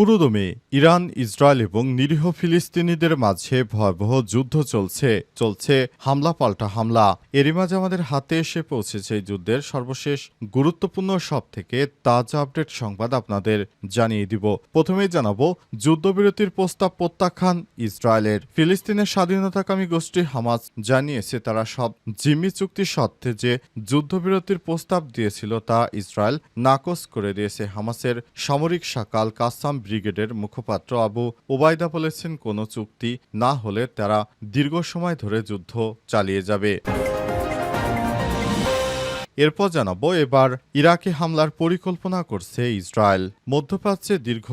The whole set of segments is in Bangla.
পুরোদমে ইরান, ইসরায়েল এবং নিরীহ ফিলিস্তিনিদের মাঝে ভয়াবহ যুদ্ধ চলছে। চলছে হামলা পাল্টা হামলা। এরই মাঝে আমাদের হাতে এসে পৌঁছেছে এই যুদ্ধের সর্বশেষ গুরুত্বপূর্ণ সব থেকে তাজা আপডেট সংবাদ আপনাদের জানিয়ে দিব। প্রথমেই জানাব, যুদ্ধবিরতির প্রস্তাব প্রত্যাখ্যান ইসরায়েলের। ফিলিস্তিনের স্বাধীনতাকামী গোষ্ঠী হামাস জানিয়েছে, তারা সব জিম্মি চুক্তি সত্ত্বে যে যুদ্ধবিরতির প্রস্তাব দিয়েছিল তা ইসরায়েল নাকচ করে দিয়েছে। হামাসের সামরিক শাকাল কাসাম ব্রিগেডের মুখপাত্র আবু ওবায়দা বলেছেন, কোনো চুক্তি না হলে তারা দীর্ঘ সময় ধরে যুদ্ধ চালিয়ে যাবে। এরপর জানাব এবার ইরাকে হামলার পরিকল্পনা করছে ইসরায়েল। মধ্যপ্রাচ্যে দীর্ঘ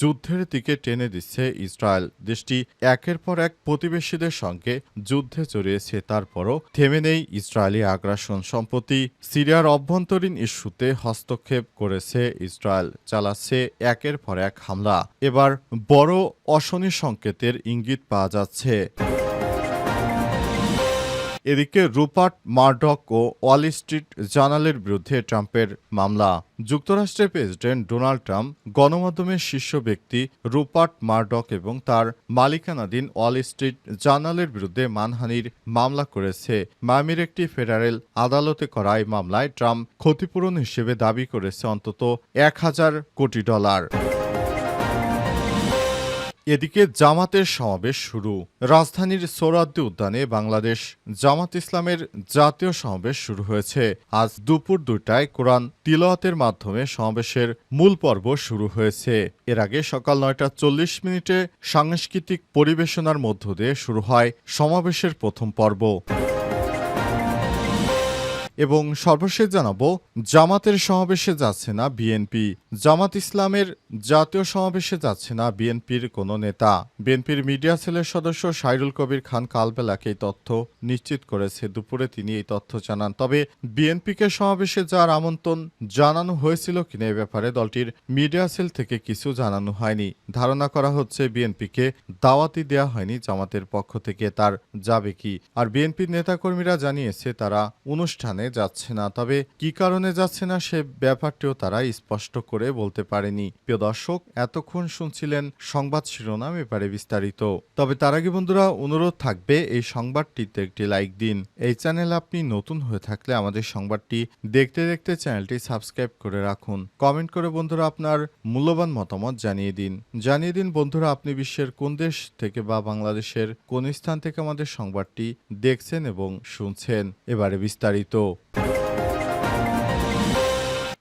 যুদ্ধের দিকে টেনে দিচ্ছে ইসরায়েল। দেশটি একের পর এক প্রতিবেশীদের সঙ্গে যুদ্ধে জড়িয়েছে। তারপরও থেমে নেই ইসরায়েলি আগ্রাসন। সম্প্রতি সিরিয়ার অভ্যন্তরীণ ইস্যুতে হস্তক্ষেপ করেছে ইসরায়েল। চালাচ্ছে একের পর এক হামলা। এবার বড় অশনি সংকেতের ইঙ্গিত পাওয়া যাচ্ছে। এদিকে রুপার্ট মার্ডক ও ওয়াল স্ট্রিট জার্নালের বিরুদ্ধে ট্রাম্পের মামলা। যুক্তরাষ্ট্রের প্রেসিডেন্ট ডোনাল্ড ট্রাম্প গণমাধ্যমের শীর্ষ ব্যক্তি রুপার্ট মার্ডক এবং তার মালিকানাধীন ওয়াল স্ট্রিট জার্নালের বিরুদ্ধে মানহানির মামলা করেছে। মামির একটি ফেডারেল আদালতে করা এই মামলায় ট্রাম্প ক্ষতিপূরণ হিসেবে দাবি করেছে অন্তত এক হাজার কোটি ডলার। এদিকে জামাতের সমাবেশ শুরু। রাজধানীর সোরাদ্দি উদ্যানে বাংলাদেশ জামাত ইসলামের জাতীয় সমাবেশ শুরু হয়েছে। আজ দুপুর দুইটায় কোরআন তিলওয়াতের মাধ্যমে সমাবেশের মূল পর্ব শুরু হয়েছে। এর আগে সকাল নয়টা চল্লিশ মিনিটে সাংস্কৃতিক পরিবেশনার মধ্য দিয়ে শুরু হয় সমাবেশের প্রথম পর্ব। এবং সর্বশেষ জানাব, জামাতের সমাবেশে যাচ্ছে না বিএনপি। জামাত ইসলামের জাতীয় সমাবেশে যাচ্ছে না বিএনপির কোনো নেতা। বিএনপির মিডিয়া সেলের সদস্য সাইরুল কবির খান কালবেলাকে এই তথ্য নিশ্চিত করেছে। দুপুরে তিনি এই তথ্য জানান। তবে বিএনপিকে সমাবেশে যাওয়ার আমন্ত্রণ জানানো হয়েছিল কিনা এ ব্যাপারে দলটির মিডিয়া সেল থেকে কিছু জানানো হয়নি। ধারণা করা হচ্ছে বিএনপিকে দাওয়াতি দেওয়া হয়নি জামাতের পক্ষ থেকে। তার যাবে কি? আর বিএনপির নেতাকর্মীরা জানিয়েছে, তারা অনুষ্ঠানে যাচ্ছে না। তবে কি কারণে যাচ্ছে না সে ব্যাপারটিও তারা স্পষ্ট করে বলতে পারেনি। প্রিয় দর্শক, এতক্ষণ শুনছিলেন সংবাদ শিরোনাম, এবারে বিস্তারিত। তবে তার আগে বন্ধুরা, অনুরোধ থাকবে এই সংবাদটিতে একটি লাইক দিন। এই চ্যানেল আপনি নতুন হয়ে থাকলে আমাদের সংবাদটি দেখতে দেখতে চ্যানেলটি সাবস্ক্রাইব করে রাখুন। কমেন্ট করে বন্ধুরা আপনার মূল্যবান মতামত জানিয়ে দিন। জানিয়ে দিন বন্ধুরা, আপনি বিশ্বের কোন দেশ থেকে বা বাংলাদেশের কোন স্থান থেকে আমাদের সংবাদটি দেখছেন এবং শুনছেন। এবারে বিস্তারিত। Thank you.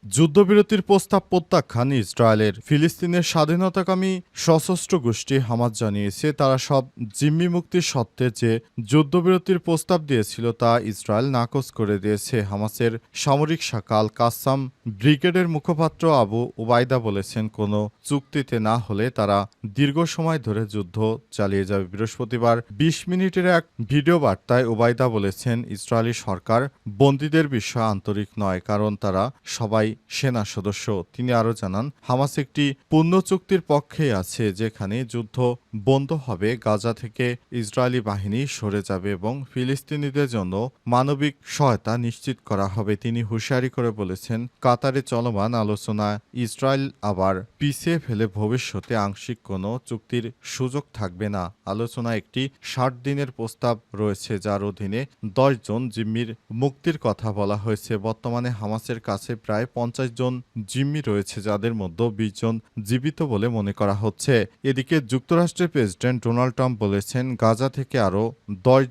যুদ্ধবিরতির প্রস্তাব প্রত্যাখ্যান ইসরায়েলের ফিলিস্তিনের স্বাধীনতাকামী সশস্ত্র গোষ্ঠী হামাজ জানিয়েছে, তারা সব জিম্মি মুক্তির সত্ত্বে যে যুদ্ধবিরতির প্রস্তাব দিয়েছিল তা ইসরায়েল নাকচ করে দিয়েছে। হামাসের সামরিক শাখা আল কাসাম ব্রিগেডের মুখপাত্র আবু ওবায়দা বলেছেন, কোনো চুক্তিতে না হলে তারা দীর্ঘ সময় ধরে যুদ্ধ চালিয়ে যাবে। বৃহস্পতিবার বিশ মিনিটের এক ভিডিও বার্তায় ওবায়দা বলেছেন, ইসরায়েলি সরকার বন্দীদের বিষয়ে আন্তরিক নয়, কারণ তারা সবাই সেনা সদস্য, তিনি আরও জানান, হামাস একটি পূর্ণ চুক্তির পক্ষে আছে যেখানে যুদ্ধ বন্ধ হবে, গাজা থেকে ইসরায়েলি বাহিনী সরে যাবে এবং ফিলিস্তিনিদের জন্য মানবিক সহায়তা নিশ্চিত করা হবে। তিনি হুঁশিয়ারি করে বলেছেন, কাতারে চলমান আলোচনা ইসরায়েল আবার পিছিয়ে ফেলে ভবিষ্যতে আংশিক কোনো চুক্তির সুযোগ থাকবে না। আলোচনা একটি ষাট দিনের প্রস্তাব রয়েছে, যার অধীনে দশ জন জিম্মির মুক্তির কথা বলা হয়েছে। বর্তমানে হামাসের কাছে প্রায় পঞ্চাশ জন জিম্মি রয়েছে যাদের মধ্যে বিশ জন জীবিত বলে মনে করা হচ্ছে। এদিকে যুক্তরাষ্ট্রের প্রেসিডেন্ট ডোনাল্ড ট্রাম্প বলেছেন, গাজা থেকে আরও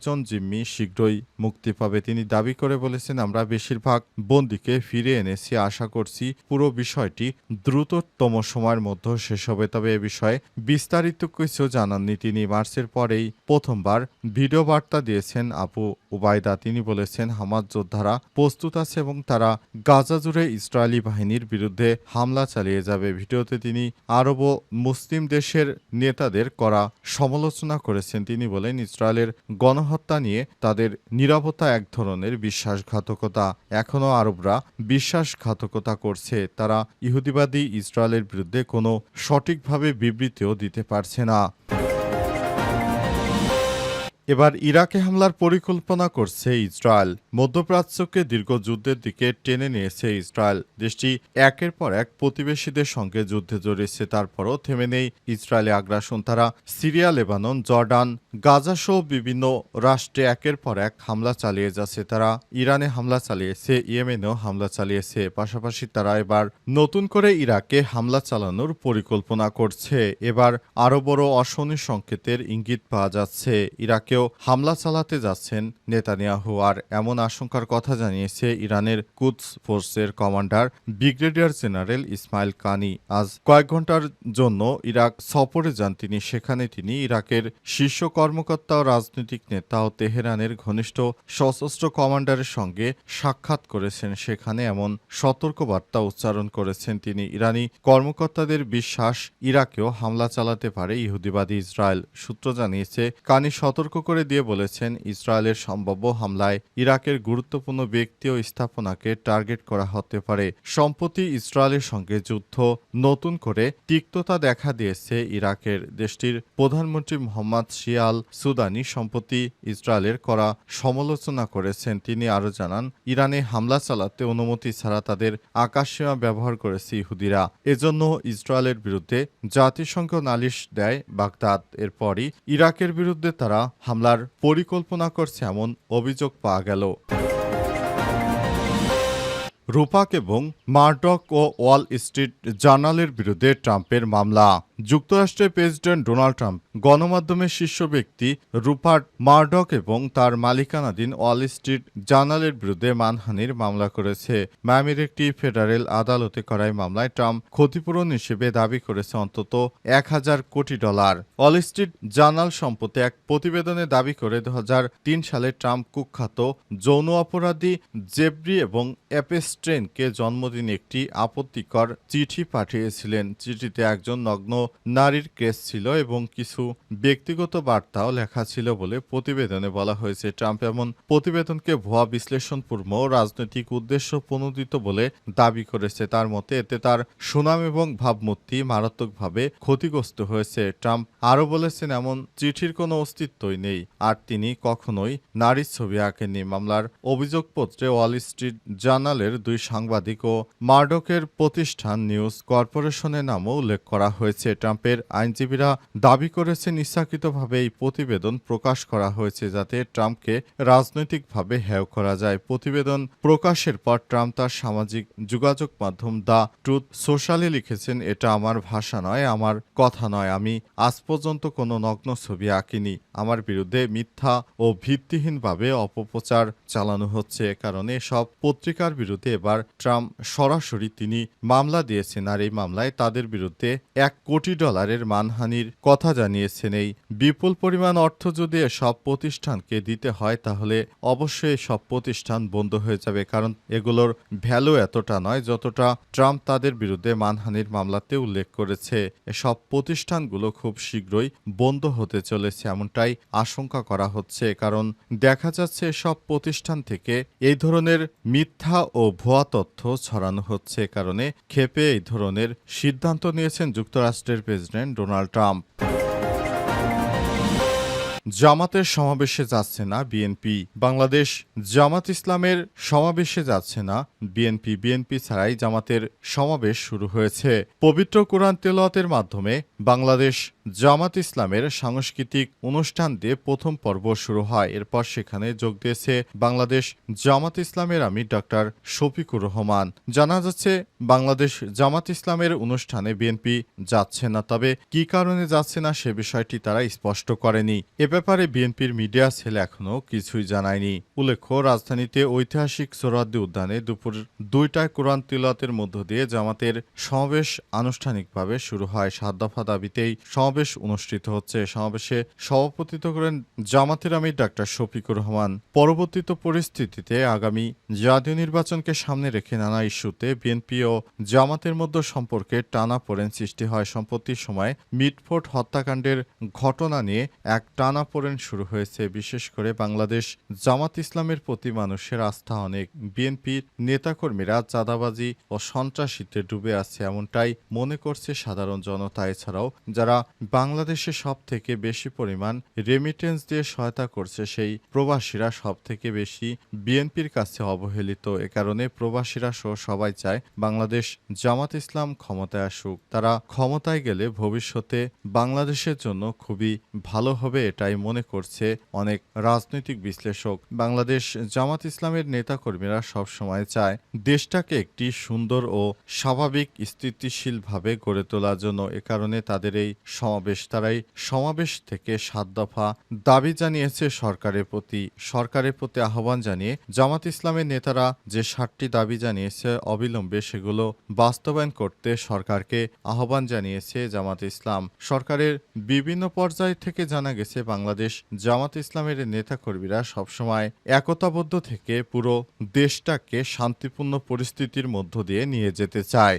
জন জিম্মি শীঘ্রই মুক্তি পাবে তিনি দাবি করে বলেছেন, আমরা বেশিরভাগ বন্দিকে ফিরে এনেছি। আশা করছি পুরো বিষয়টি দ্রুততম সময়ের মধ্যে শেষ হবে। তবে এ বিষয়ে বিস্তারিত কিছু জানাননি তিনি মার্চের পরেই প্রথমবার ভিডিও বার্তা দিয়েছেন আপু উবায়দা। তিনি বলেছেন হামাজ যোদ্ধারা প্রস্তুত আছে এবং তারা গাজা জুড়ে ইসরায়েলি বাহিনীর বিরুদ্ধে হামলা চালিয়ে যাবে। ভিডিওতে তিনি আরব ও মুসলিম দেশের নেতাদের করা সমালোচনা করেছেন। তিনি বলেন, ইসরায়েলের গণহত্যা নিয়ে তাদের নিরাপত্তা এক ধরনের বিশ্বাসঘাতকতা। এখনও আরবরা বিশ্বাসঘাতকতা করছে। তারা ইহুদিবাদী ইসরায়েলের বিরুদ্ধে কোনো সঠিকভাবে বিবৃতিও দিতে পারছে না। এবার ইরাকে হামলার পরিকল্পনা করছে ইসরায়েল। মধ্যপ্রাচ্যকে দীর্ঘ যুদ্ধের দিকে টেনে নিয়েছে ইসরায়েল। দেশটি একের পর এক প্রতিবেশীদের সঙ্গে যুদ্ধে জড়িয়েছে, তারপরও থেমে নেই ইসরায়েলি আগ্রাসন। তারা সিরিয়া, লেবানন, জর্ডান, গাজা সহ বিভিন্ন রাষ্ট্রে একের পর এক হামলা চালিয়ে যাচ্ছে। তারা ইরানে হামলা চালিয়েছে, ইয়েমেনেও হামলা চালিয়েছে। পাশাপাশি তারা এবার নতুন করে ইরাকে হামলা চালানোর পরিকল্পনা করছে। এবার আরও বড় অশনি সংকেতের ইঙ্গিত পাওয়া যাচ্ছে। ইরাকেও হামলা চালাতে যাচ্ছেন, নেতানিয়াহু আর এমন আশঙ্কার কথা জানিয়েছে ইরানের কুদস ফোর্সের কমান্ডার ব্রিগেডিয়ার জেনারেল ইসমাইল কানি। আজ কয়েক ঘণ্টার জন্য ইরাক সফরে যান তিনি। সেখানে তিনি ইরাকের শীর্ষ কর্মকর্তা ও রাজনৈতিক নেতা ও তেহরানের ঘনিষ্ঠ সশস্ত্র কমান্ডারের সঙ্গে সাক্ষাৎ করেছেন। সেখানে এমন সতর্কবার্তা উচ্চারণ করেছেন তিনি। ইরানি কর্মকর্তাদের বিশ্বাস, ইরাকেও হামলা চালাতে পারে ইহুদিবাদী ইসরায়েল। সূত্র জানিয়েছে, কানি সতর্ক করে দিয়ে বলেছেন, ইসরায়েলের সম্ভাব্য হামলায় ইরাকের গুরুত্বপূর্ণ ব্যক্তি ও স্থাপনাকে টার্গেট করা হতে পারে। সম্প্রতি ইসরায়েলের সঙ্গে যুদ্ধ নতুন করে তিক্ততা দেখা দিয়েছে ইরাকের দেশটির প্রধানমন্ত্রী মোহাম্মদ শিয়াল সুদানি। সম্প্রতি ইসরায়েলের করা সমালোচনা করেছেন, তিনি আরও জানান, ইরানে হামলা চালাতে অনুমতি ছাড়া তাদের আকাশসীমা ব্যবহার করেছে ইহুদিরা। এজন্য ইসরায়েলের বিরুদ্ধে জাতিসংঘ নালিশ দেয় বাগদাদ। এরপরই ইরাকের বিরুদ্ধে তারা হামলার পরিকল্পনা করছে এমন অভিযোগ পাওয়া গেল। রূপাক এবং মার্ডক ও ওয়াল স্ট্রিট জার্নালের বিরুদ্ধে ট্রাম্পের মামলা। যুক্তরাষ্ট্রের প্রেসিডেন্ট ডোনাল্ড ট্রাম্প গণমাধ্যমের শীর্ষ ব্যক্তি রুপার্ট মার্ডক এবং তার মালিকানাধীন ওয়াল স্ট্রিট জার্নালের বিরুদ্ধে মানহানির মামলা করেছে। ম্যামির একটি ফেডারেল আদালতে করা এই মামলায় ট্রাম্প ক্ষতিপূরণ হিসেবে দাবি করেছে অন্তত এক হাজার কোটি ডলার। ওয়াল স্ট্রিট জার্নাল সম্প্রতি এক প্রতিবেদনে দাবি করে দু হাজার তিন সালে ট্রাম্প কুখ্যাত যৌন অপরাধী জেব্রি এবং অ্যাপেস্ট্রেনকে জন্মদিনে একটি আপত্তিকর চিঠি পাঠিয়েছিলেন। চিঠিতে একজন নগ্ন নারীর কেস ছিল এবং কিছু ব্যক্তিগত বার্তাও লেখা ছিল বলে প্রতিবেদনে বলা হয়েছে। ট্রাম্প এমন প্রতিবেদনকে ভুয়া বিশ্লেষণপূর্ণ রাজনৈতিক উদ্দেশ্য প্রণোদিত বলে দাবি করেছে। তার মতে, এতে তার সুনাম এবং ভাবমূর্তি মারাত্মকভাবে ক্ষতিগ্রস্ত হয়েছে। ট্রাম্প আরও বলেছেন, এমন চিঠির কোনো অস্তিত্বই নেই। আর তিনি কখনোই নারীর ছবি আঁকেননি। মামলার অভিযোগপত্রে ওয়াল স্ট্রিট জার্নালের দুই সাংবাদিক ও মার্ডকের প্রতিষ্ঠান নিউজ কর্পোরেশনের নামও উল্লেখ করা হয়েছে। ট্রাম্পের আইনজীবীরা দাবি করেছেন ইচ্ছাকৃতভাবে এই প্রতিবেদন প্রকাশ করা হয়েছে যাতে ট্রাম্পকে রাজনৈতিকভাবে হেয় করা যায়। প্রতিবেদন প্রকাশের পর ট্রাম্প তার সামাজিক যোগাযোগ মাধ্যম দ্য ট্রুথ সোশ্যালে লিখেছেন, এটা আমার ভাষা নয়, আমার কথা নয়। আমি আজ পর্যন্ত কোনো নগ্ন ছবি আঁকিনি। আমার বিরুদ্ধে মিথ্যা ও ভিত্তিহীনভাবে অপপ্রচার চালানো হচ্ছে। এ কারণে সব পত্রিকার বিরুদ্ধে এবার ট্রাম্প সরাসরি তিনি মামলা দিয়েছেন। আর এই মামলায় তাদের বিরুদ্ধে এক কোটি ডলারের মানহানির কথা জানিয়েছেন এই বিপুল পরিমাণ অর্থ যদি সব প্রতিষ্ঠানকে দিতে হয়, তাহলে অবশ্যই সব প্রতিষ্ঠান বন্ধ হয়ে যাবে। কারণ এগুলোর ভ্যালু এতটা নয় যতটা ট্রাম্প তাদের বিরুদ্ধে মানহানির মামলাতে উল্লেখ করেছে। এসব প্রতিষ্ঠানগুলো খুব শীঘ্রই বন্ধ হতে চলেছে এমনটাই আশঙ্কা করা হচ্ছে। কারণ দেখা যাচ্ছে সব প্রতিষ্ঠান থেকে এই ধরনের মিথ্যা ও ভুয়া তথ্য ছড়ানো হচ্ছে। কারণে ক্ষেপে এই ধরনের সিদ্ধান্ত নিয়েছেন যুক্তরাষ্ট্রের প্রেসিডেন্ট ডোনাল্ড ট্রাম্প। জামাতের সমাবেশে যাচ্ছে না বিএনপি। বাংলাদেশ জামাত ইসলামের সমাবেশে যাচ্ছে না। বিএনপি বিএনপি ছাড়াই জামাতের সমাবেশ শুরু হয়েছে। পবিত্র কোরআন তেলাওয়াতের মাধ্যমে বাংলাদেশ জামাত ইসলামের সাংস্কৃতিক অনুষ্ঠান দিয়ে প্রথম পর্ব শুরু হয়। এরপর সেখানে যোগ দিয়েছে বাংলাদেশ জামাত ইসলামের আমি ডক্টর শফিকুর রহমান। জানা যাচ্ছে, বাংলাদেশ জামাত ইসলামের অনুষ্ঠানে বিএনপি যাচ্ছে না, তবে কি কারণে যাচ্ছে না সে বিষয়টি তারা স্পষ্ট করেনি। এ ব্যাপারে বিএনপির মিডিয়া সেল এখনও কিছুই জানায়নি। উল্লেখ্য, রাজধানীতে ঐতিহাসিক সোহরাদ্দি উদ্যানে দুপুর দুইটায় কোরআন তিলাতের মধ্য দিয়ে জামাতের সমাবেশ আনুষ্ঠানিকভাবে শুরু হয়। সাত দফা দাবিতেই সমাবেশ অনুষ্ঠিত হচ্ছে। সমাবেশে সভাপতিত্ব করেন জামাতের আমির ডাক্তার শফিকুর রহমান। পরবর্তীত পরিস্থিতিতে আগামী জাতীয় নির্বাচনকে সামনে রেখে নানা ইস্যুতে বিএনপি ও জামাতের মধ্যে সম্পর্কে টানা পড়েন সৃষ্টি হয়। সম্প্রতি সময় মিটফোর্ট হত্যাকাণ্ডের ঘটনা নিয়ে এক টানা টানাপোড়েন শুরু হয়েছে। বিশেষ করে বাংলাদেশ জামাত ইসলামের প্রতি মানুষের আস্থা অনেক। বিএনপির নেতাকর্মীরা চাঁদাবাজি ও সন্ত্রাসীতে ডুবে আছে এমনটাই মনে করছে সাধারণ জনতা। এছাড়াও যারা বাংলাদেশে সব থেকে বেশি পরিমাণ রেমিটেন্স দিয়ে সহায়তা করছে, সেই প্রবাসীরা সব থেকে বেশি বিএনপির কাছে অবহেলিত। এ কারণে প্রবাসীরা সহ সবাই চায় বাংলাদেশ জামাত ইসলাম ক্ষমতায় আসুক। তারা ক্ষমতায় গেলে ভবিষ্যতে বাংলাদেশের জন্য খুবই ভালো হবে এটাই মনে করছে অনেক রাজনৈতিক বিশ্লেষক। বাংলাদেশ জামাত ইসলামের নেতাকর্মীরা সবসময় চায় দেশটাকে একটি সুন্দর ও স্বাভাবিক স্থিতিশীলভাবে গড়ে তোলার জন্য। এ কারণে তাদের এই সমাবেশ, তারাই সমাবেশ থেকে সাত দফা দাবি জানিয়েছে সরকারের প্রতি। সরকারের প্রতি আহ্বান জানিয়ে জামাত ইসলামের নেতারা যে সাতটি দাবি জানিয়েছে অবিলম্বে সেগুলো বাস্তবায়ন করতে সরকারকে আহ্বান জানিয়েছে জামাত ইসলাম। সরকারের বিভিন্ন পর্যায় থেকে জানা গেছে বাংলাদেশ জামাত ইসলামের নেতাকর্মীরা সবসময় একতাবদ্ধ থেকে পুরো দেশটাকে শান্তিপূর্ণ পরিস্থিতির মধ্য দিয়ে নিয়ে যেতে চায়।